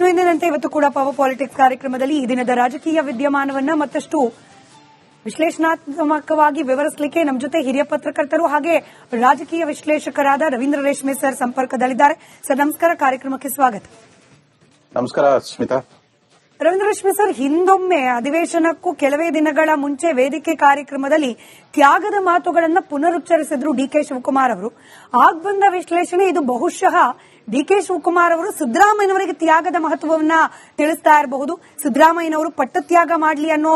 ಎಂದಿನಂತೆ ಇವತ್ತು ಕೂಡ ಪವರ್ ಪಾಲಿಟಿಕ್ಸ್ ಕಾರ್ಯಕ್ರಮದಲ್ಲಿ ಈ ದಿನದ ರಾಜಕೀಯ ವಿದ್ಯಮಾನವನ್ನ ಮತ್ತಷ್ಟು ವಿಶ್ಲೇಷಣಾತ್ಮಕವಾಗಿ ವಿವರಿಸಲಿಕ್ಕೆ ನಮ್ಮ ಜೊತೆ ಹಿರಿಯ ಪತ್ರಕರ್ತರು ಹಾಗೆ ರಾಜಕೀಯ ವಿಶ್ಲೇಷಕರಾದ ರವೀಂದ್ರ ರೇಷ್ಮೆ ಸರ್ ಸಂಪರ್ಕದಲ್ಲಿದ್ದಾರೆ. ಸರ್ ನಮಸ್ಕಾರ. ಕಾರ್ಯಕ್ರಮಕ್ಕೆ ಸ್ವಾಗತ. ನಮಸ್ಕಾರ ಸ್ಮಿತಾ. ರವೀಂದ್ರ ರೇಷ್ಮೆ ಸರ್ ಹಿಂದೊಮ್ಮೆ ಅಧಿವೇಶನಕ್ಕೂ ಕೆಲವೇ ದಿನಗಳ ಮುಂಚೆ ವೇದಿಕೆ ಕಾರ್ಯಕ್ರಮದಲ್ಲಿ ತ್ಯಾಗದ ಮಾತುಗಳನ್ನು ಪುನರುಚ್ಚರಿಸಿದ್ರು ಡಿಕೆ ಶಿವಕುಮಾರ್ ಅವರು. ಆಗ್ ಬಂದ ವಿಶ್ಲೇಷಣೆ ಇದು ಬಹುಶಃ ಡಿಕೆ ಶಿವಕುಮಾರ್ ಅವರು ಸಿದ್ದರಾಮಯ್ಯನವರಿಗೆ ತ್ಯಾಗದ ಮಹತ್ವವನ್ನ ತಿಳಿಸ್ತಾ ಇರಬಹುದು. ಸಿದ್ದರಾಮಯ್ಯನವರು ಪಟ್ಟತ್ಯಾಗ ಮಾಡಲಿ ಅನ್ನೋ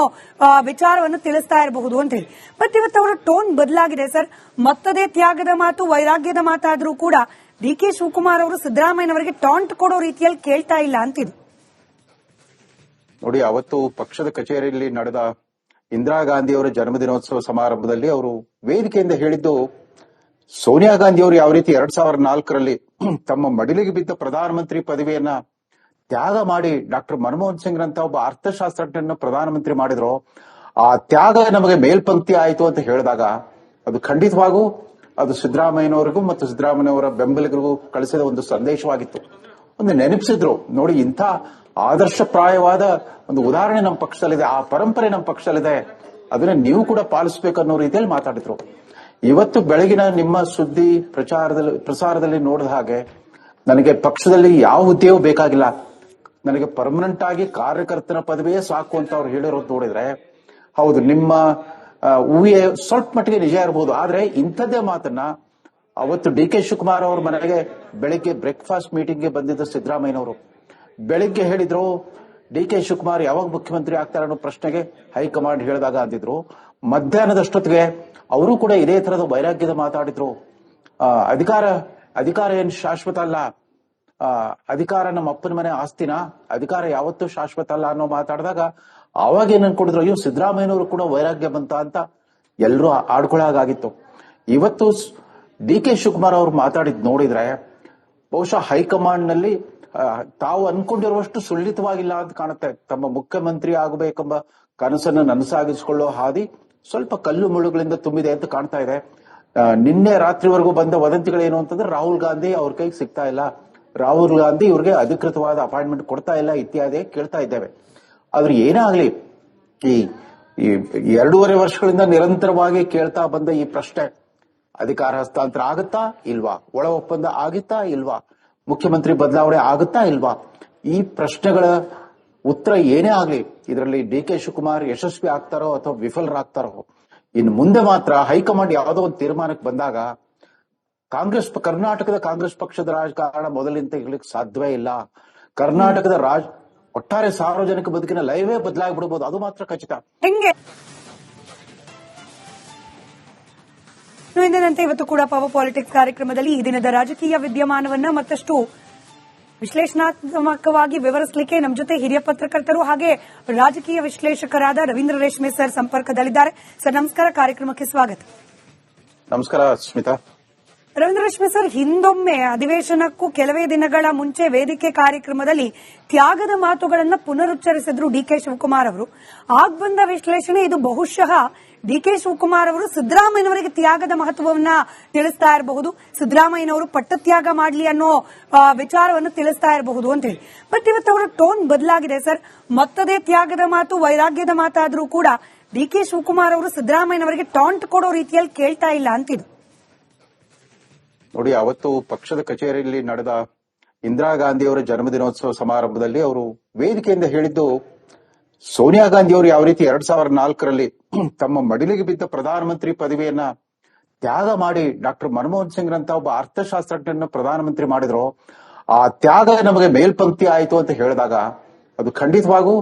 ವಿಚಾರವನ್ನು ತಿಳಿಸ್ತಾ ಇರಬಹುದು ಅಂತ ಹೇಳಿ. ಬಟ್ ಇವತ್ತು ಅವರ ಟೋನ್ ಬದಲಾಗಿದೆ ಸರ್. ಮತ್ತದೇ ತ್ಯಾಗದ ಮಾತು, ವೈರಾಗ್ಯದ ಮಾತಾದ್ರೂ ಕೂಡ ಡಿಕೆ ಶಿವಕುಮಾರ್ ಅವರು ಸಿದ್ದರಾಮಯ್ಯನವರಿಗೆ ಟಾಂಟ್ ಕೊಡೋ ರೀತಿಯಲ್ಲಿ ಕೇಳ್ತಾ ಇಲ್ಲ ಅಂತಿದ್ರು ನೋಡಿ, ಅವತ್ತು ಪಕ್ಷದ ಕಚೇರಿಯಲ್ಲಿ ನಡೆದ ಇಂದಿರಾ ಗಾಂಧಿ ಅವರ ಜನ್ಮದಿನೋತ್ಸವ ಸಮಾರಂಭದಲ್ಲಿ ಅವರು ವೇದಿಕೆಯಿಂದ ಹೇಳಿದ್ದು, ಸೋನಿಯಾ ಗಾಂಧಿ ಅವರು ಯಾವ ರೀತಿ ಎರಡ್ ಸಾವಿರದ ನಾಲ್ಕರಲ್ಲಿ ತಮ್ಮ ಮಡಿಲಿಗೆ ಬಿದ್ದ ಪ್ರಧಾನಮಂತ್ರಿ ಪದವಿಯನ್ನ ತ್ಯಾಗ ಮಾಡಿ ಡಾಕ್ಟರ್ ಮನಮೋಹನ್ ಸಿಂಗ್ ನಂತ ಒಬ್ಬ ಅರ್ಥಶಾಸ್ತ್ರಜ್ಞನ ಪ್ರಧಾನಮಂತ್ರಿ ಮಾಡಿದ್ರು. ಆ ತ್ಯಾಗ ನಮಗೆ ಮೇಲ್ಪಂಕ್ತಿ ಆಯಿತು ಅಂತ ಹೇಳಿದಾಗ ಅದು ಖಂಡಿತವಾಗೂ ಅದು ಸಿದ್ದರಾಮಯ್ಯನವರಿಗೂ ಮತ್ತು ಸಿದ್ದರಾಮಯ್ಯನವರ ಬೆಂಬಲಿಗರಿಗೂ ಕಳಿಸಿದ ಒಂದು ಸಂದೇಶವಾಗಿತ್ತು. ಒಂದು ನೆನಪಿಸಿದ್ರು. ನೋಡಿ, ಇಂಥ ಆದರ್ಶಪ್ರಾಯವಾದ ಒಂದು ಉದಾಹರಣೆ ನಮ್ಮ ಪಕ್ಷದಲ್ಲಿದೆ. ಆ ಪರಂಪರೆ ನಮ್ಮ ಪಕ್ಷದಲ್ಲಿದೆ. ಅದನ್ನ ನೀವು ಕೂಡ ಪಾಲಿಸಬೇಕು ಅನ್ನೋ ರೀತಿಯಲ್ಲಿ ಮಾತಾಡಿದ್ರು. ಇವತ್ತು ಬೆಳಗಿನ ನಿಮ್ಮ ಸುದ್ದಿ ಪ್ರಚಾರದಲ್ಲಿ, ಪ್ರಸಾರದಲ್ಲಿ ನೋಡಿದ ಹಾಗೆ ನನಗೆ ಪಕ್ಷದಲ್ಲಿ ಯಾವ ಹುದ್ದೆಯೂ ಬೇಕಾಗಿಲ್ಲ. ನನಗೆ ಪರ್ಮನೆಂಟ್ ಆಗಿ ಕಾರ್ಯಕರ್ತನ ಪದವಿಯೇ ಸಾಕು ಅಂತ ಅವ್ರು ಹೇಳಿರೋದು ನೋಡಿದ್ರೆ, ಹೌದು, ನಿಮ್ಮ ಊಹೆ ಸ್ವಲ್ಪ ಮಟ್ಟಿಗೆ ನಿಜ ಇರಬಹುದು ಆದ್ರೆ ಇಂಥದ್ದೇ ಮಾತನ್ನ ಅವತ್ತು ಡಿ ಕೆ ಶಿವಕುಮಾರ್ ಅವ್ರ ಮನೆಗೆ ಬೆಳಿಗ್ಗೆ ಬ್ರೇಕ್ಫಾಸ್ಟ್ ಮೀಟಿಂಗ್ಗೆ ಬಂದಿದ್ದ ಸಿದ್ದರಾಮಯ್ಯನವರು. ಬೆಳಿಗ್ಗೆ ಹೇಳಿದ್ರು, ಡಿ ಕೆ ಶಿವಕುಮಾರ್ ಯಾವಾಗ ಮುಖ್ಯಮಂತ್ರಿ ಆಗ್ತಾರೆ ಅನ್ನೋ ಪ್ರಶ್ನೆಗೆ ಹೈಕಮಾಂಡ್ ಹೇಳಿದಾಗ ಅಂದಿದ್ರು. ಮಧ್ಯಾಹ್ನದಷ್ಟೊತ್ತಿಗೆ ಅವರು ಕೂಡ ಇದೇ ತರದ ವೈರಾಗ್ಯದ ಮಾತಾಡಿದ್ರು. ಆ, ಅಧಿಕಾರ ಅಧಿಕಾರ ಏನ್ ಶಾಶ್ವತ ಅಲ್ಲ? ಆ, ಅಧಿಕಾರ ನಮ್ಮ ಅಪ್ಪನ ಮನೆ ಆಸ್ತಿನ? ಅಧಿಕಾರ ಯಾವತ್ತೂ ಶಾಶ್ವತ ಅಲ್ಲ ಅನ್ನೋ ಮಾತಾಡಿದಾಗ ಅವಾಗ ಏನ್ ಅನ್ಕೊಂಡಿದ್ರು ಅಯ್ಯೋ ಸಿದ್ದರಾಮಯ್ಯನವರು ಕೂಡ ವೈರಾಗ್ಯ ಬಂತ ಅಂತ ಎಲ್ಲರೂ ಆಡ್ಕೊಳ್ಳಾಗಿತ್ತು ಇವತ್ತು ಡಿ ಕೆ ಶಿವಕುಮಾರ್ ಅವ್ರು ಮಾತಾಡಿದ್ ನೋಡಿದ್ರೆ ಬಹುಶಃ ಹೈಕಮಾಂಡ್ನಲ್ಲಿ ತಾವು ಅನ್ಕೊಂಡಿರುವಷ್ಟು ಸುಳ್ಳಿತವಾಗಿಲ್ಲ ಅಂತ ಕಾಣುತ್ತೆ. ತಮ್ಮ ಮುಖ್ಯಮಂತ್ರಿ ಆಗಬೇಕೆಂಬ ಕನಸನ್ನು ನನಸಾಗಿಸಿಕೊಳ್ಳೋ ಹಾದಿ ಸ್ವಲ್ಪ ಕಲ್ಲು ಮುಳ್ಳುಗಳಿಂದ ತುಂಬಿದೆ ಅಂತ ಕಾಣ್ತಾ ಇದೆ. ನಿನ್ನೆ ರಾತ್ರಿವರೆಗೂ ಬಂದ ವದಂತಿಗಳೇನು ಅಂತಂದ್ರೆ ರಾಹುಲ್ ಗಾಂಧಿ ಅವ್ರ ಕೈಗೆ ಸಿಗ್ತಾ ಇಲ್ಲ. ರಾಹುಲ್ ಗಾಂಧಿ ಇವ್ರಿಗೆ ಅಧಿಕೃತವಾದ ಅಪಾಯಿಂಟ್ಮೆಂಟ್ ಕೊಡ್ತಾ ಇಲ್ಲ ಇತ್ಯಾದಿ ಕೇಳ್ತಾ ಇದ್ದೇವೆ. ಆದ್ರೆ ಏನೇ ಆಗ್ಲಿ ಈ ಈ ಎರಡೂವರೆ ವರ್ಷಗಳಿಂದ ನಿರಂತರವಾಗಿ ಕೇಳ್ತಾ ಬಂದ ಈ ಪ್ರಶ್ನೆ, ಅಧಿಕಾರ ಹಸ್ತಾಂತರ ಆಗುತ್ತಾ ಇಲ್ವಾ? ಒಳ ಒಪ್ಪಂದ ಆಗುತ್ತಾ ಇಲ್ವಾ? ಮುಖ್ಯಮಂತ್ರಿ ಬದಲಾವಣೆ ಆಗುತ್ತಾ ಇಲ್ವಾ? ಈ ಪ್ರಶ್ನೆಗಳ ಉತ್ತರ ಏನೇ ಆಗ್ಲಿ, ಇದರಲ್ಲಿ ಡಿ ಕೆ ಶಿವಕುಮಾರ್ ಯಶಸ್ವಿ ಆಗ್ತಾರೋ ಅಥವಾ ವಿಫಲರಾಗ್ತಾರೋ ಇನ್ನು ಮುಂದೆ ಮಾತ್ರ ಹೈಕಮಾಂಡ್ ಯಾವುದೋ ಒಂದು ತೀರ್ಮಾನಕ್ಕೆ ಬಂದಾಗ ಕಾಂಗ್ರೆಸ್ ಕರ್ನಾಟಕದ ಕಾಂಗ್ರೆಸ್ ಪಕ್ಷದ ರಾಜಕಾರಣ ಮೊದಲಿಂದ ಹೇಳಲಿಕ್ಕೆ ಸಾಧ್ಯವೇ ಇಲ್ಲ. ಕರ್ನಾಟಕದ ರಾಜ್, ಒಟ್ಟಾರೆ ಸಾರ್ವಜನಿಕ ಬದುಕಿನ ಲೈವೇ ಬದಲಾಗಿ ಬಿಡಬಹುದು ಅದು ಮಾತ್ರ ಖಚಿತ. ಹೆಂಗೆ? ಇವತ್ತು ಕೂಡ ಪವರ್ ಪಾಲಿಟಿಕ್ಸ್ ಕಾರ್ಯಕ್ರಮದಲ್ಲಿ ಈ ದಿನದ ರಾಜಕೀಯ ವಿದ್ಯಮಾನವನ್ನ ಮತ್ತಷ್ಟು ವಿಶ್ಲೇಷಣಾತ್ಮಕವಾಗಿ ವಿವರಿಸಲಿಕ್ಕೆ ನಮ್ಮ ಜೊತೆ ಹಿರಿಯ ಪತ್ರಕರ್ತರು ಹಾಗೆ ರಾಜಕೀಯ ವಿಶ್ಲೇಷಕರಾದ ರವೀಂದ್ರ ರೇಷ್ಮೆ ಸರ್ ಸಂಪರ್ಕದಲ್ಲಿದ್ದಾರೆ. ಸರ್, ನಮಸ್ಕಾರ. ಕಾರ್ಯಕ್ರಮಕ್ಕೆ ಸ್ವಾಗತ. ನಮಸ್ಕಾರ, ಸ್ಮಿತಾ. ರವೀಂದ್ರ ಸರ್, ಹಿಂದೊಮ್ಮೆ ಅಧಿವೇಶನಕ್ಕೂ ಕೆಲವೇ ದಿನಗಳ ಮುಂಚೆ ವೇದಿಕೆ ಕಾರ್ಯಕ್ರಮದಲ್ಲಿ ತ್ಯಾಗದ ಮಾತುಗಳನ್ನ ಪುನರುಚ್ಚರಿಸಿದ್ರು ಡಿಕೆ ಶಿವಕುಮಾರ್ ಅವರು. ಆಗ ಬಂದ ವಿಶ್ಲೇಷಣೆ ಇದು ಬಹುಶಃ ಡಿ ಕೆ ಶಿವಕುಮಾರ್ ಅವರು ಸಿದ್ದರಾಮಯ್ಯನವರಿಗೆ ತ್ಯಾಗದ ಮಹತ್ವವನ್ನ ತಿಳಿಸ್ತಾ ಇರಬಹುದು. ಸಿದ್ದರಾಮಯ್ಯನವರು ಪಟ್ಟತ್ಯಾಗ ಮಾಡಲಿ ಅನ್ನೋ ವಿಚಾರವನ್ನು ತಿಳಿಸ್ತಾ ಇರಬಹುದು ಅಂತ ಹೇಳಿ. ಬಟ್ ಇವತ್ತು ಅವರ ಟೋನ್ ಬದಲಾಗಿದೆ ಸರ್. ಮತ್ತದೇ ತ್ಯಾಗದ ಮಾತು, ವೈರಾಗ್ಯದ ಮಾತಾದರೂ ಕೂಡ ಡಿ ಕೆ ಶಿವಕುಮಾರ್ ಅವರು ಸಿದ್ದರಾಮಯ್ಯನವರಿಗೆ ಟಾಂಟ್ ಕೊಡೋ ರೀತಿಯಲ್ಲಿ ಕೇಳ್ತಾ ಇಲ್ಲ ಅಂತಿದ್ರು ನೋಡಿ, ಅವತ್ತು ಪಕ್ಷದ ಕಚೇರಿಯಲ್ಲಿ ನಡೆದ ಇಂದಿರಾ ಗಾಂಧಿ ಅವರ ಜನ್ಮದಿನೋತ್ಸವ ಸಮಾರಂಭದಲ್ಲಿ ಅವರು ವೇದಿಕೆಯಿಂದ ಹೇಳಿದ್ದು, ಸೋನಿಯಾ ಗಾಂಧಿ ಅವರು ಯಾವ ರೀತಿ ಎರಡ್ ಸಾವಿರದ ನಾಲ್ಕರಲ್ಲಿ ತಮ್ಮ ಮಡಿಲಿಗೆ ಬಿದ್ದ ಪ್ರಧಾನಮಂತ್ರಿ ಪದವಿಯನ್ನ ತ್ಯಾಗ ಮಾಡಿ ಡಾಕ್ಟರ್ ಮನಮೋಹನ್ ಸಿಂಗ್ ರಂತ ಒಬ್ಬ ಅರ್ಥಶಾಸ್ತ್ರಜ್ಞನ ಪ್ರಧಾನಮಂತ್ರಿ ಮಾಡಿದ್ರು, ಆ ತ್ಯಾಗ ನಮಗೆ ಮೇಲ್ಪಂಕ್ತಿ ಆಯಿತು ಅಂತ ಹೇಳಿದಾಗ ಅದು ಖಂಡಿತವಾಗೂ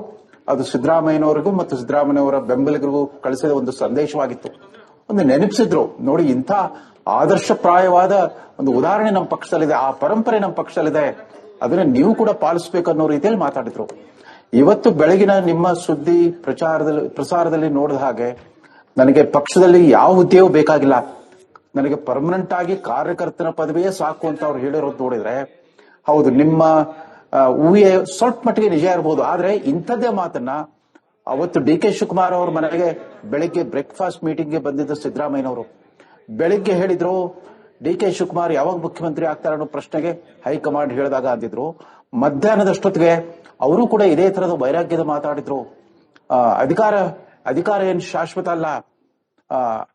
ಅದು ಸಿದ್ದರಾಮಯ್ಯನವರಿಗೂ ಮತ್ತು ಸಿದ್ದರಾಮಯ್ಯನವರ ಬೆಂಬಲಿಗರಿಗೂ ಕಳಿಸಿದ ಒಂದು ಸಂದೇಶವಾಗಿತ್ತು. ಒಂದು ನೆನಪಿಸಿದ್ರು. ನೋಡಿ, ಇಂಥ ಆದರ್ಶಪ್ರಾಯವಾದ ಒಂದು ಉದಾಹರಣೆ ನಮ್ಮ ಪಕ್ಷದಲ್ಲಿದೆ. ಆ ಪರಂಪರೆ ನಮ್ಮ ಪಕ್ಷದಲ್ಲಿದೆ. ಅದನ್ನ ನೀವು ಕೂಡ ಪಾಲಿಸಬೇಕು ಅನ್ನೋ ರೀತಿಯಲ್ಲಿ ಮಾತಾಡಿದ್ರು. ಇವತ್ತು ಬೆಳಗಿನ ನಿಮ್ಮ ಸುದ್ದಿ ಪ್ರಚಾರದಲ್ಲಿ, ಪ್ರಸಾರದಲ್ಲಿ ನೋಡಿದ ಹಾಗೆ ನನಗೆ ಪಕ್ಷದಲ್ಲಿ ಯಾವ ಹುದ್ದೆಯೂ ಬೇಕಾಗಿಲ್ಲ. ನನಗೆ ಪರ್ಮನೆಂಟ್ ಆಗಿ ಕಾರ್ಯಕರ್ತನ ಪದವಿಯೇ ಸಾಕು ಅಂತ ಅವ್ರು ಹೇಳಿರೋದು ನೋಡಿದ್ರೆ, ಹೌದು, ನಿಮ್ಮ ಊಹೆ ಸ್ವಲ್ಪ ಮಟ್ಟಿಗೆ ನಿಜ ಇರಬಹುದು ಆದ್ರೆ ಇಂಥದ್ದೇ ಮಾತನ್ನ ಅವತ್ತು ಡಿ ಕೆ ಶಿವಕುಮಾರ್ ಅವ್ರ ಮನೆಗೆ ಬೆಳಿಗ್ಗೆ ಬ್ರೇಕ್ಫಾಸ್ಟ್ ಮೀಟಿಂಗ್ಗೆ ಬಂದಿದ್ದ ಸಿದ್ದರಾಮಯ್ಯನವರು. ಬೆಳಿಗ್ಗೆ ಹೇಳಿದ್ರು, ಡಿ ಕೆ ಶಿವಕುಮಾರ್ ಯಾವಾಗ ಮುಖ್ಯಮಂತ್ರಿ ಆಗ್ತಾರೆ ಅನ್ನೋ ಪ್ರಶ್ನೆಗೆ ಹೈಕಮಾಂಡ್ ಹೇಳಿದಾಗ ಅಂದಿದ್ರು. ಮಧ್ಯಾಹ್ನದಷ್ಟೊತ್ತಿಗೆ ಅವರು ಕೂಡ ಇದೇ ತರದ ವೈರಾಗ್ಯದ ಮಾತಾಡಿದ್ರು. ಅಧಿಕಾರ ಅಧಿಕಾರ ಏನ್ ಶಾಶ್ವತ ಅಲ್ಲ.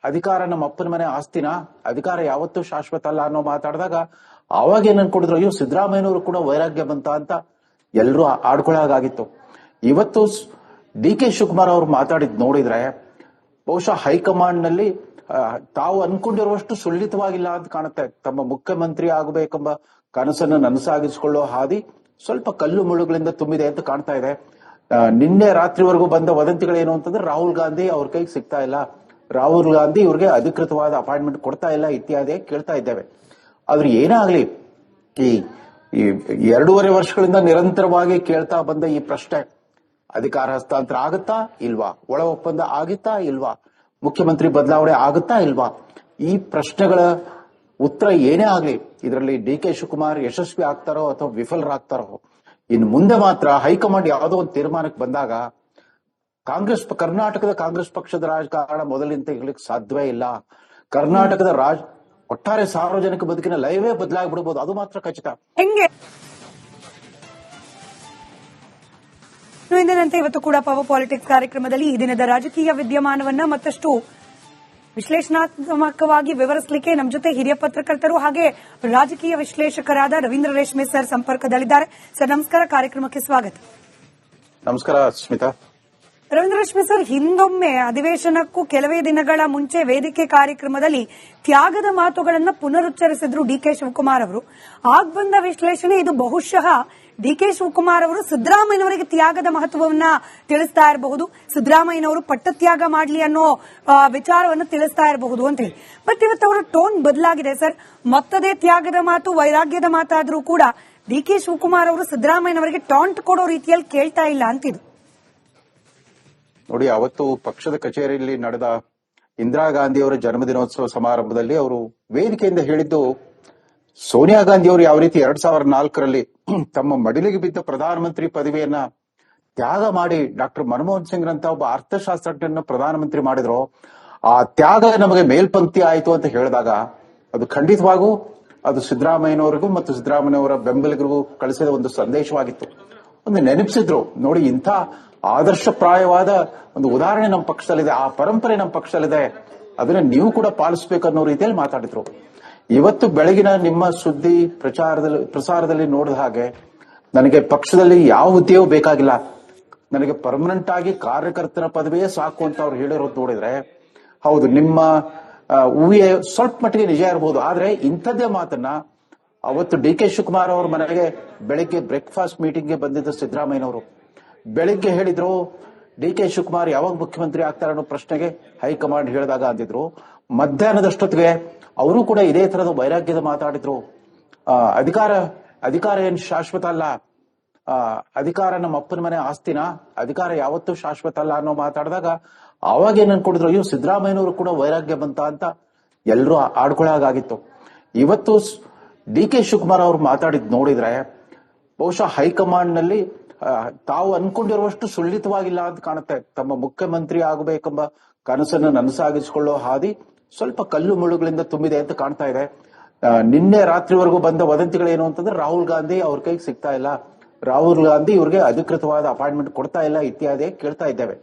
ಅಧಿಕಾರ ನಮ್ಮ ಅಪ್ಪನ ಮನೆ ಆಸ್ತಿನ, ಅಧಿಕಾರ ಯಾವತ್ತೂ ಶಾಶ್ವತ ಅಲ್ಲ ಅನ್ನೋ ಮಾತಾಡಿದಾಗ ಅವಾಗ ಏನ್ ಅನ್ಕೊಂಡಿದ್ರು ಅಯ್ಯೋ, ಸಿದ್ದರಾಮಯ್ಯನವರು ಕೂಡ ವೈರಾಗ್ಯ ಬಂತ ಅಂತ ಎಲ್ಲರೂ ಆಡ್ಕೊಳ್ಳಾಗಿತ್ತು ಇವತ್ತು ಡಿ ಕೆ ಶಿವಕುಮಾರ್ ಅವರು ಮಾತಾಡಿದ್ ನೋಡಿದ್ರೆ ಬಹುಶಃ ಹೈಕಮಾಂಡ್ನಲ್ಲಿ ತಾವು ಅನ್ಕೊಂಡಿರುವಷ್ಟು ಸುಳ್ಳಿತವಾಗಿಲ್ಲ ಅಂತ ಕಾಣುತ್ತೆ. ತಮ್ಮ ಮುಖ್ಯಮಂತ್ರಿ ಆಗಬೇಕೆಂಬ ಕನಸನ್ನು ನನಸಾಗಿಸಿಕೊಳ್ಳೋ ಹಾದಿ ಸ್ವಲ್ಪ ಕಲ್ಲು ಮುಳುಗಳಿಂದ ತುಂಬಿದೆ ಅಂತ ಕಾಣ್ತಾ ಇದೆ. ನಿನ್ನೆ ರಾತ್ರಿವರೆಗೂ ಬಂದ ವದಂತಿಗಳೇನು ಅಂತಂದ್ರೆ ರಾಹುಲ್ ಗಾಂಧಿ ಅವ್ರ ಕೈಗೆ ಸಿಗ್ತಾ ಇಲ್ಲ. ರಾಹುಲ್ ಗಾಂಧಿ ಇವ್ರಿಗೆ ಅಧಿಕೃತವಾದ ಅಪಾಯಿಂಟ್ಮೆಂಟ್ ಕೊಡ್ತಾ ಇಲ್ಲ ಇತ್ಯಾದಿ ಕೇಳ್ತಾ ಇದ್ದೇವೆ. ಆದ್ರೆ ಏನೇ ಈ ಎರಡೂವರೆ ವರ್ಷಗಳಿಂದ ನಿರಂತರವಾಗಿ ಕೇಳ್ತಾ ಬಂದ ಈ ಪ್ರಶ್ನೆ ಅಧಿಕಾರ ಹಸ್ತಾಂತರ ಆಗುತ್ತಾ ಇಲ್ವಾ? ಒಳ ಒಪ್ಪಂದ ಆಗುತ್ತಾ ಇಲ್ವಾ? ಮುಖ್ಯಮಂತ್ರಿ ಬದಲಾವಣೆ ಆಗುತ್ತಾ ಇಲ್ವಾ? ಈ ಪ್ರಶ್ನೆಗಳ ಉತ್ತರ ಏನೇ ಆಗಲಿ, ಇದರಲ್ಲಿ ಡಿ ಕೆ ಶಿವಕುಮಾರ್ ಯಶಸ್ವಿ ಆಗ್ತಾರೋ ಅಥವಾ ವಿಫಲರಾಗ್ತಾರೋ? ಇನ್ನು ಮುಂದೆ ಮಾತ್ರ ಹೈಕಮಾಂಡ್ ಯಾವುದೋ ಒಂದು ತೀರ್ಮಾನಕ್ಕೆ ಬಂದಾಗ ಕಾಂಗ್ರೆಸ್ ಕರ್ನಾಟಕದ ಕಾಂಗ್ರೆಸ್ ಪಕ್ಷದ ರಾಜಕಾರಣ ಮೊದಲಿಂದ ಹೇಳಕ್ ಸಾಧ್ಯವೇ ಇಲ್ಲ. ಕರ್ನಾಟಕದ ರಾಜ, ಒಟ್ಟಾರೆ ಸಾರ್ವಜನಿಕ ಬದುಕಿನ ಲೈವೇ ಬದಲಾಗಿ ಬಿಡಬಹುದು ಅದು ಮಾತ್ರ ಖಚಿತ. ಇವತ್ತು ಕೂಡ ಪವರ್ ಪಾಲಿಟಿಕ್ಸ್ ಕಾರ್ಯಕ್ರಮದಲ್ಲಿ ಈ ದಿನದ ರಾಜಕೀಯ ವಿದ್ಯಮಾನವನ್ನ ಮತ್ತಷ್ಟು ವಿಶ್ಲೇಷಣಾತ್ಮಕವಾಗಿ ವಿವರಿಸಲಿಕ್ಕೆ ನಮ್ಮ ಜೊತೆ ಹಿರಿಯ ಪತ್ರಕರ್ತರು ಹಾಗೆ ರಾಜಕೀಯ ವಿಶ್ಲೇಷಕರಾದ ರವೀಂದ್ರ ರೇಷ್ಮೆ ಸರ್ ಸಂಪರ್ಕದಲ್ಲಿದ್ದಾರೆ. ಸರ್, ನಮಸ್ಕಾರ. ಕಾರ್ಯಕ್ರಮಕ್ಕೆ ಸ್ವಾಗತ. ನಮಸ್ಕಾರ ಸ್ಮಿತಾ ರವೀಂದ್ರ ಸರ್ ಹಿಂದೊಮ್ಮೆ ಅಧಿವೇಶನಕ್ಕೂ ಕೆಲವೇ ದಿನಗಳ ಮುಂಚೆ ವೇದಿಕೆ ಕಾರ್ಯಕ್ರಮದಲ್ಲಿ ತ್ಯಾಗದ ಮಾತುಗಳನ್ನು ಪುನರುಚ್ಚರಿಸಿದ್ರು ಡಿ ಕೆ ಶಿವಕುಮಾರ್ ಅವರು. ಆಗ ಬಂದ ವಿಶ್ಲೇಷಣೆ ಇದು ಬಹುಶಃ ಡಿ ಕೆ ಶಿವಕುಮಾರ್ ಅವರು ಸಿದ್ದರಾಮಯ್ಯನವರಿಗೆ ತ್ಯಾಗದ ಮಹತ್ವವನ್ನ ತಿಳಿಸ್ತಾ ಇರಬಹುದು. ಸಿದ್ದರಾಮಯ್ಯನವರು ಪಟ್ಟತ್ಯಾಗ ಮಾಡಲಿ ಅನ್ನೋ ವಿಚಾರವನ್ನು ತಿಳಿಸ್ತಾ ಇರಬಹುದು ಅಂತ ಹೇಳಿ. ಬಟ್ ಇವತ್ತು ಅವರ ಟೋನ್ ಬದಲಾಗಿದೆ ಸರ್. ಮತ್ತದೇ ತ್ಯಾಗದ ಮಾತು, ವೈರಾಗ್ಯದ ಮಾತಾದರೂ ಕೂಡ ಡಿ ಕೆ ಶಿವಕುಮಾರ್ ಅವರು ಸಿದ್ದರಾಮಯ್ಯನವರಿಗೆ ಟಾಂಟ್ ಕೊಡೋ ರೀತಿಯಲ್ಲಿ ಕೇಳ್ತಾ ಇಲ್ಲ ಅಂತಿದ್ರು ನೋಡಿ, ಅವತ್ತು ಪಕ್ಷದ ಕಚೇರಿಯಲ್ಲಿ ನಡೆದ ಇಂದಿರಾ ಗಾಂಧಿ ಅವರ ಜನ್ಮದಿನೋತ್ಸವ ಸಮಾರಂಭದಲ್ಲಿ ಅವರು ವೇದಿಕೆಯಿಂದ ಹೇಳಿದ್ದು, ಸೋನಿಯಾ ಗಾಂಧಿ ಅವರು ಯಾವ ರೀತಿ ಎರಡ್ ಸಾವಿರದ ನಾಲ್ಕರಲ್ಲಿ ತಮ್ಮ ಮಡಿಲಿಗೆ ಬಿದ್ದ ಪ್ರಧಾನಮಂತ್ರಿ ಪದವಿಯನ್ನ ತ್ಯಾಗ ಮಾಡಿ ಡಾಕ್ಟರ್ ಮನಮೋಹನ್ ಸಿಂಗ್ ರಂತ ಒಬ್ಬ ಅರ್ಥಶಾಸ್ತ್ರಜ್ಞನ ಪ್ರಧಾನಮಂತ್ರಿ ಮಾಡಿದ್ರು, ಆ ತ್ಯಾಗ ನಮಗೆ ಮೇಲ್ಪಂಕ್ತಿ ಆಯಿತು ಅಂತ ಹೇಳಿದಾಗ ಅದು ಖಂಡಿತವಾಗೂ ಅದು ಸಿದ್ದರಾಮಯ್ಯನವರಿಗೂ ಮತ್ತು ಸಿದ್ದರಾಮಯ್ಯನವರ ಬೆಂಬಲಿಗರಿಗೂ ಕಳಿಸಿದ ಒಂದು ಸಂದೇಶವಾಗಿತ್ತು. ಒಂದು ನೆನಪಿಸಿದ್ರು, ನೋಡಿ, ಇಂಥ ಆದರ್ಶಪ್ರಾಯವಾದ ಒಂದು ಉದಾಹರಣೆ ನಮ್ಮ ಪಕ್ಷದಲ್ಲಿದೆ, ಆ ಪರಂಪರೆ ನಮ್ಮ ಪಕ್ಷದಲ್ಲಿದೆ, ಅದನ್ನ ನೀವು ಕೂಡ ಪಾಲಿಸಬೇಕು ಅನ್ನೋ ರೀತಿಯಲ್ಲಿ ಮಾತಾಡಿದ್ರು. ಇವತ್ತು ಬೆಳಗಿನ ನಿಮ್ಮ ಸುದ್ದಿ ಪ್ರಚಾರದಲ್ಲಿ, ಪ್ರಸಾರದಲ್ಲಿ ನೋಡಿದ ಹಾಗೆ ನನಗೆ ಪಕ್ಷದಲ್ಲಿ ಯಾವ ಹುದ್ದೆಯೂ ಬೇಕಾಗಿಲ್ಲ. ನನಗೆ ಪರ್ಮನೆಂಟ್ ಆಗಿ ಕಾರ್ಯಕರ್ತನ ಪದವಿಯೇ ಸಾಕು ಅಂತ ಅವ್ರು ಹೇಳಿರೋದು ನೋಡಿದ್ರೆ, ಹೌದು, ನಿಮ್ಮ ಊಹೆ ಸ್ವಲ್ಪ ಮಟ್ಟಿಗೆ ನಿಜ ಇರಬಹುದು ಆದ್ರೆ ಇಂಥದ್ದೇ ಮಾತನ್ನ ಅವತ್ತು ಡಿ ಕೆ ಶಿವಕುಮಾರ್ ಅವ್ರ ಮನೆಗೆ ಬೆಳಿಗ್ಗೆ ಬ್ರೇಕ್ಫಾಸ್ಟ್ ಮೀಟಿಂಗ್ಗೆ ಬಂದಿದ್ದ ಸಿದ್ದರಾಮಯ್ಯನವರು. ಬೆಳಿಗ್ಗೆ ಹೇಳಿದ್ರು ಡಿ ಕೆ ಶಿವಕುಮಾರ್ ಯಾವಾಗ ಮುಖ್ಯಮಂತ್ರಿ ಆಗ್ತಾರೆ ಅನ್ನೋ ಪ್ರಶ್ನೆಗೆ ಹೈಕಮಾಂಡ್ ಹೇಳಿದಾಗ ಅಂದಿದ್ರು. ಮಧ್ಯಾಹ್ನದಷ್ಟೊತ್ತಿಗೆ ಅವರು ಕೂಡ ಇದೇ ತರದ ವೈರಾಗ್ಯದ ಮಾತಾಡಿದ್ರು. ಅಧಿಕಾರ ಅಧಿಕಾರ ಏನ್ ಶಾಶ್ವತ ಅಲ್ಲ. ಅಧಿಕಾರ ನಮ್ಮ ಅಪ್ಪನ ಮನೆ ಆಸ್ತಿನ? ಅಧಿಕಾರ ಯಾವತ್ತೂ ಶಾಶ್ವತ ಅಲ್ಲ ಅನ್ನೋ ಮಾತಾಡಿದಾಗ ಅವಾಗ ಏನ್ ಅನ್ಕೊಂಡಿದ್ರು ಅಯ್ಯೋ, ಸಿದ್ದರಾಮಯ್ಯನವರು ಕೂಡ ವೈರಾಗ್ಯ ಬಂತ ಅಂತ ಎಲ್ಲರೂ ಆಡ್ಕೊಳ್ಳಾಗಿತ್ತು ಇವತ್ತು ಡಿ ಕೆ ಶಿವಕುಮಾರ್ ಅವ್ರು ಮಾತಾಡಿದ್ ನೋಡಿದ್ರೆ ಬಹುಶಃ ಹೈಕಮಾಂಡ್ನಲ್ಲಿ ತಾವು ಅನ್ಕೊಂಡಿರುವಷ್ಟು ಸುಳ್ಳಿತವಾಗಿಲ್ಲ ಅಂತ ಕಾಣುತ್ತೆ. ತಮ್ಮ ಮುಖ್ಯಮಂತ್ರಿ ಆಗಬೇಕೆಂಬ ಕನಸನ್ನು ನನಸಾಗಿಸಿಕೊಳ್ಳೋ ಹಾದಿ ಸ್ವಲ್ಪ ಕಲ್ಲು ಮುಳುಗಳಿಂದ ತುಂಬಿದೆ ಅಂತ ಕಾಣ್ತಾ ಇದೆ. ನಿನ್ನೆ ರಾತ್ರಿವರೆಗೂ ಬಂದ ವದಂತಿಗಳೇನು ಅಂತಂದ್ರೆ ರಾಹುಲ್ ಗಾಂಧಿ ಅವ್ರ ಕೈಗೆ ಸಿಗ್ತಾ ಇಲ್ಲ. ರಾಹುಲ್ ಗಾಂಧಿ ಇವ್ರಿಗೆ ಅಧಿಕೃತವಾದ ಅಪಾಯಿಂಟ್ಮೆಂಟ್ ಕೊಡ್ತಾ ಇಲ್ಲ ಇತ್ಯಾದಿ ಕೇಳ್ತಾ ಇದ್ದೇವೆ.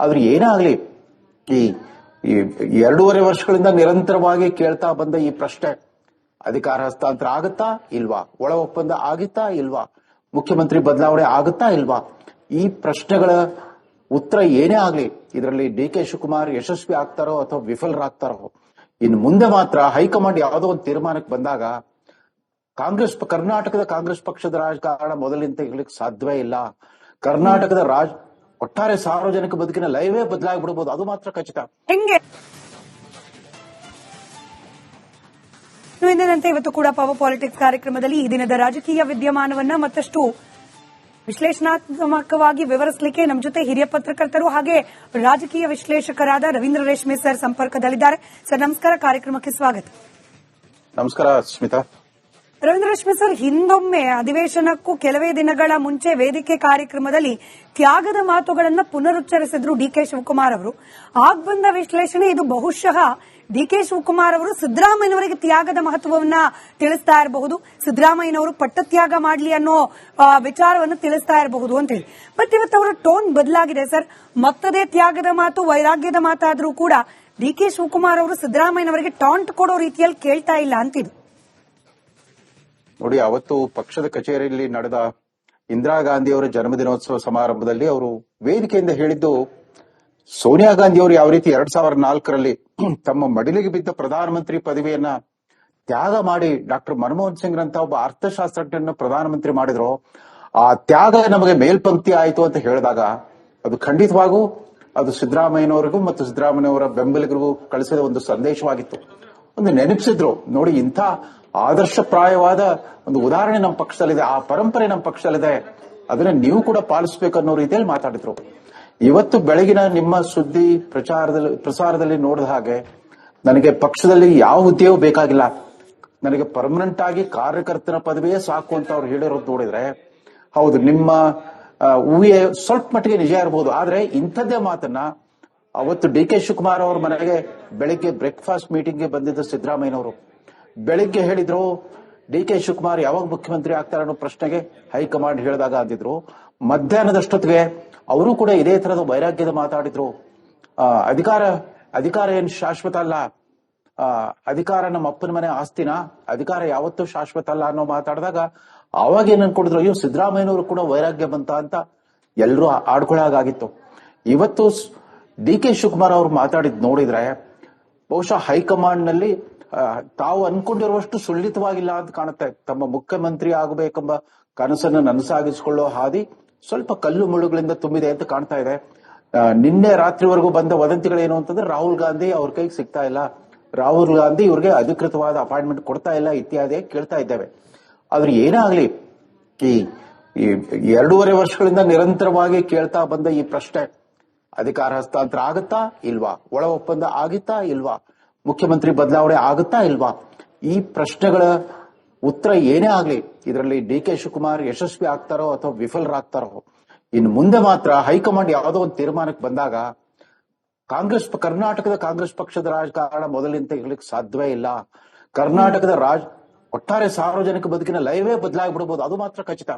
ಆದ್ರೆ ಏನಾಗ್ಲಿ, ಈ ಎರಡೂವರೆ ವರ್ಷಗಳಿಂದ ನಿರಂತರವಾಗಿ ಕೇಳ್ತಾ ಬಂದ ಈ ಪ್ರಶ್ನೆ, ಅಧಿಕಾರ ಹಸ್ತಾಂತರ ಆಗುತ್ತಾ ಇಲ್ವಾ? ಒಳ ಒಪ್ಪಂದ ಆಗಿತ್ತಾ ಇಲ್ವಾ? ಮುಖ್ಯಮಂತ್ರಿ ಬದಲಾವಣೆ ಆಗುತ್ತಾ ಇಲ್ವಾ? ಈ ಪ್ರಶ್ನೆಗಳ ಉತ್ತರ ಏನೇ ಆಗ್ಲಿ, ಇದರಲ್ಲಿ ಡಿ ಕೆ ಶಿವಕುಮಾರ್ ಯಶಸ್ವಿ ಆಗ್ತಾರೋ ಅಥವಾ ವಿಫಲರಾಗ್ತಾರೋ? ಇನ್ನು ಮುಂದೆ ಮಾತ್ರ ಹೈಕಮಾಂಡ್ ಯಾವುದೋ ಒಂದು ತೀರ್ಮಾನಕ್ಕೆ ಬಂದಾಗ ಕಾಂಗ್ರೆಸ್ ಕರ್ನಾಟಕದ ಕಾಂಗ್ರೆಸ್ ಪಕ್ಷದ ರಾಜಕಾರಣ ಮೊದಲಿಂದ ಇರ್ಲಿಕ್ಕೆ ಸಾಧ್ಯವೇ ಇಲ್ಲ. ಕರ್ನಾಟಕದ ರಾಜ, ಒಟ್ಟಾರೆ ಸಾರ್ವಜನಿಕ ಬದುಕಿನ ಲೈವೇ ಬದಲಾಗಿ ಬಿಡಬಹುದು ಅದು ಮಾತ್ರ ಖಚಿತ. ಇವತ್ತು ಕೂಡ ಪವರ್ ಪಾಲಿಟಿಕ್ಸ್ ಕಾರ್ಯಕ್ರಮದಲ್ಲಿ ಈ ದಿನದ ರಾಜಕೀಯ ವಿದ್ಯಮಾನವನ್ನ ಮತ್ತಷ್ಟು ವಿಶ್ಲೇಷಣಾತ್ಮಕವಾಗಿ ವಿವರಿಸಲಿಕ್ಕೆ ನಮ್ಮ ಜೊತೆ ಹಿರಿಯ ಪತ್ರಕರ್ತರು ಹಾಗೆ ರಾಜಕೀಯ ವಿಶ್ಲೇಷಕರಾದ ರವೀಂದ್ರ ರೇಷ್ಮೆ ಸರ್ ಸಂಪರ್ಕದಲ್ಲಿದ್ದಾರೆ. ಸರ್, ನಮಸ್ಕಾರ, ಕಾರ್ಯಕ್ರಮಕ್ಕೆ ಸ್ವಾಗತ. ನಮಸ್ಕಾರ, ಸ್ಮಿತಾ. ರವೀಂದ್ರ ರಶ್ಮಿ ಸರ್, ಹಿಂದೊಮ್ಮೆ ಅಧಿವೇಶನಕ್ಕೂ ಕೆಲವೇ ದಿನಗಳ ಮುಂಚೆ ವೇದಿಕೆ ಕಾರ್ಯಕ್ರಮದಲ್ಲಿ ತ್ಯಾಗದ ಮಾತುಗಳನ್ನು ಪುನರುಚ್ಚರಿಸಿದ್ರು ಡಿ ಕೆ ಶಿವಕುಮಾರ್ ಅವರು. ಆಗ ಬಂದ ವಿಶ್ಲೇಷಣೆ ಇದು ಬಹುಶಃ ಡಿ ಕೆ ಶಿವಕುಮಾರ್ ಅವರು ಸಿದ್ದರಾಮಯ್ಯನವರಿಗೆ ತ್ಯಾಗದ ಮಹತ್ವವನ್ನ ತಿಳಿಸ್ತಾ ಇರಬಹುದು. ಸಿದ್ದರಾಮಯ್ಯನವರು ಪಟ್ಟತ್ಯಾಗ ಮಾಡಲಿ ಅನ್ನೋ ವಿಚಾರವನ್ನು ತಿಳಿಸ್ತಾ ಇರಬಹುದು ಅಂತ ಹೇಳಿ ಬಟ್ ಇವತ್ತು ಅವರ ಟೋನ್ ಬದಲಾಗಿದೆ ಸರ್. ಮತ್ತದೇ ತ್ಯಾಗದ ಮಾತು, ವೈರಾಗ್ಯದ ಮಾತಾದರೂ ಕೂಡ ಡಿ ಕೆ ಶಿವಕುಮಾರ್ ಅವರು ಸಿದ್ದರಾಮಯ್ಯನವರಿಗೆ ಟಾಂಟ್ ಕೊಡೋ ರೀತಿಯಲ್ಲಿ ಕೇಳ್ತಾ ಇಲ್ಲ ಅಂತಿದು. ನೋಡಿ, ಅವತ್ತು ಪಕ್ಷದ ಕಚೇರಿಯಲ್ಲಿ ನಡೆದ ಇಂದಿರಾ ಗಾಂಧಿ ಅವರ ಜನ್ಮದಿನೋತ್ಸವ ಸಮಾರಂಭದಲ್ಲಿ ಅವರು ವೇದಿಕೆಯಿಂದ ಹೇಳಿದ್ದು, ಸೋನಿಯಾ ಗಾಂಧಿ ಅವರು ಯಾವ ರೀತಿ ಎರಡ್ ಸಾವಿರದ ನಾಲ್ಕರಲ್ಲಿ ತಮ್ಮ ಮಡಿಲಿಗೆ ಬಿದ್ದ ಪ್ರಧಾನಮಂತ್ರಿ ಪದವಿಯನ್ನ ತ್ಯಾಗ ಮಾಡಿ ಡಾಕ್ಟರ್ ಮನಮೋಹನ್ ಸಿಂಗ್ ರಂತ ಒಬ್ಬ ಅರ್ಥಶಾಸ್ತ್ರಜ್ಞನ ಪ್ರಧಾನಮಂತ್ರಿ ಮಾಡಿದ್ರು, ಆ ತ್ಯಾಗ ನಮಗೆ ಮೇಲ್ಪಂಕ್ತಿ ಆಯಿತು ಅಂತ ಹೇಳಿದಾಗ ಅದು ಖಂಡಿತವಾಗೂ ಅದು ಸಿದ್ದರಾಮಯ್ಯನವರಿಗೂ ಮತ್ತು ಸಿದ್ದರಾಮಯ್ಯನವರ ಬೆಂಬಲಿಗರಿಗೂ ಕಳಿಸಿದ ಒಂದು ಸಂದೇಶವಾಗಿತ್ತು. ಒಂದು ನೆನಪಿಸಿದ್ರು, ನೋಡಿ ಇಂಥ ಆದರ್ಶಪ್ರಾಯವಾದ ಒಂದು ಉದಾಹರಣೆ ನಮ್ಮ ಪಕ್ಷದಲ್ಲಿದೆ, ಆ ಪರಂಪರೆ ನಮ್ಮ ಪಕ್ಷದಲ್ಲಿದೆ, ಅದನ್ನ ನೀವು ಕೂಡ ಪಾಲಿಸಬೇಕು ಅನ್ನೋ ರೀತಿಯಲ್ಲಿ ಮಾತಾಡಿದ್ರು. ಇವತ್ತು ಬೆಳಗಿನ ನಿಮ್ಮ ಸುದ್ದಿ ಪ್ರಚಾರದಲ್ಲಿ, ಪ್ರಸಾರದಲ್ಲಿ ನೋಡಿದ ಹಾಗೆ ನನಗೆ ಪಕ್ಷದಲ್ಲಿ ಯಾವ ಹುದ್ದೆಯೂ ಬೇಕಾಗಿಲ್ಲ. ನನಗೆ ಪರ್ಮನೆಂಟ್ ಆಗಿ ಕಾರ್ಯಕರ್ತನ ಪದವಿಯೇ ಸಾಕು ಅಂತ ಅವ್ರು ಹೇಳಿರೋದು ನೋಡಿದ್ರೆ, ಹೌದು, ನಿಮ್ಮ ಊಹೆ ಸ್ವಲ್ಪ ಮಟ್ಟಿಗೆ ನಿಜ ಇರಬಹುದು ಆದ್ರೆ ಇಂಥದ್ದೇ ಮಾತನ್ನ ಅವತ್ತು ಡಿ ಕೆ ಶಿವಕುಮಾರ್ ಅವ್ರ ಮನೆಗೆ ಬೆಳಿಗ್ಗೆ ಬ್ರೇಕ್ಫಾಸ್ಟ್ ಮೀಟಿಂಗ್ಗೆ ಬಂದಿದ್ದ ಸಿದ್ದರಾಮಯ್ಯನವರು. ಬೆಳಿಗ್ಗೆ ಹೇಳಿದ್ರು ಡಿ ಕೆ ಶಿವಕುಮಾರ್ ಯಾವಾಗ ಮುಖ್ಯಮಂತ್ರಿ ಆಗ್ತಾರೆ ಅನ್ನೋ ಪ್ರಶ್ನೆಗೆ ಹೈಕಮಾಂಡ್ ಹೇಳಿದಾಗ ಅಂದಿದ್ರು. ಮಧ್ಯಾಹ್ನದಷ್ಟೊತ್ತಿಗೆ ಅವರು ಕೂಡ ಇದೇ ತರದ ವೈರಾಗ್ಯದ ಮಾತಾಡಿದ್ರು. ಅಧಿಕಾರ ಅಧಿಕಾರ ಏನ್ ಶಾಶ್ವತ ಅಲ್ಲ. ಆ, ಅಧಿಕಾರ ನಮ್ಮ ಅಪ್ಪನ ಮನೆ ಆಸ್ತಿನ? ಅಧಿಕಾರ ಯಾವತ್ತೂ ಶಾಶ್ವತ ಅಲ್ಲ ಅನ್ನೋ ಮಾತಾಡಿದಾಗ ಅವಾಗ ಏನ್ ಅನ್ಕೊಂಡಿದ್ರು ಅಯ್ಯೋ ಸಿದ್ದರಾಮಯ್ಯನವರು ಕೂಡ ವೈರಾಗ್ಯ ಬಂತ ಅಂತ ಎಲ್ಲರೂ ಆಡ್ಕೊಳ್ಳಾಗಿತ್ತು ಇವತ್ತು ಡಿ ಕೆ ಶಿವಕುಮಾರ್ ಅವ್ರು ಮಾತಾಡಿದ್ ನೋಡಿದ್ರೆ ಬಹುಶಃ ಹೈಕಮಾಂಡ್ನಲ್ಲಿ ತಾವು ಅನ್ಕೊಂಡಿರುವಷ್ಟು ಸುಳ್ಳಿತವಾಗಿಲ್ಲ ಅಂತ ಕಾಣುತ್ತೆ. ತಮ್ಮ ಮುಖ್ಯಮಂತ್ರಿ ಆಗಬೇಕೆಂಬ ಕನಸನ್ನು ನನಸಾಗಿಸಿಕೊಳ್ಳೋ ಹಾದಿ ಸ್ವಲ್ಪ ಕಲ್ಲು ಮುಳ್ಳುಗಳಿಂದ ತುಂಬಿದೆ ಅಂತ ಕಾಣ್ತಾ ಇದೆ. ನಿನ್ನೆ ರಾತ್ರಿವರೆಗೂ ಬಂದ ವದಂತಿಗಳೇನು ಅಂತಂದ್ರೆ ರಾಹುಲ್ ಗಾಂಧಿ ಅವ್ರ ಕೈಗೆ ಸಿಗ್ತಾ ಇಲ್ಲ. ರಾಹುಲ್ ಗಾಂಧಿ ಇವ್ರಿಗೆ ಅಧಿಕೃತವಾದ ಅಪಾಯಿಂಟ್ಮೆಂಟ್ ಕೊಡ್ತಾ ಇಲ್ಲ ಇತ್ಯಾದಿ ಕೇಳ್ತಾ ಇದ್ದೇವೆ. ಆದ್ರೆ ಏನಾಗ್ಲಿ, ಈ ಎರಡೂವರೆ ವರ್ಷಗಳಿಂದ ನಿರಂತರವಾಗಿ ಕೇಳ್ತಾ ಬಂದ ಈ ಪ್ರಶ್ನೆ, ಅಧಿಕಾರ ಹಸ್ತಾಂತರ ಆಗುತ್ತಾ ಇಲ್ವಾ? ಒಳ ಒಪ್ಪಂದ ಆಗಿತ್ತಾ ಇಲ್ವಾ? ಮುಖ್ಯಮಂತ್ರಿ ಬದಲಾವಣೆ ಆಗುತ್ತಾ ಇಲ್ವಾ? ಈ ಪ್ರಶ್ನೆಗಳ ಉತ್ತರ ಏನೇ ಆಗ್ಲಿ, ಇದರಲ್ಲಿ ಡಿ ಕೆ ಶಿವಕುಮಾರ್ ಯಶಸ್ವಿ ಆಗ್ತಾರೋ ಅಥವಾ ವಿಫಲರಾಗ್ತಾರೋ? ಇನ್ನು ಮುಂದೆ ಮಾತ್ರ ಹೈಕಮಾಂಡ್ ಯಾವುದೋ ಒಂದು ತೀರ್ಮಾನಕ್ಕೆ ಬಂದಾಗ ಕಾಂಗ್ರೆಸ್ ಕರ್ನಾಟಕದ ಕಾಂಗ್ರೆಸ್ ಪಕ್ಷದ ರಾಜಕಾರಣ ಮೊದಲಿಂದ ಇರ್ಲಿಕ್ಕೆ ಸಾಧ್ಯವೇ ಇಲ್ಲ. ಕರ್ನಾಟಕದ ರಾಜ, ಒಟ್ಟಾರೆ ಸಾರ್ವಜನಿಕ ಬದುಕಿನ ಲಯವೇ ಬದಲಾಗಿ ಬಿಡಬಹುದು ಅದು ಮಾತ್ರ ಖಚಿತ.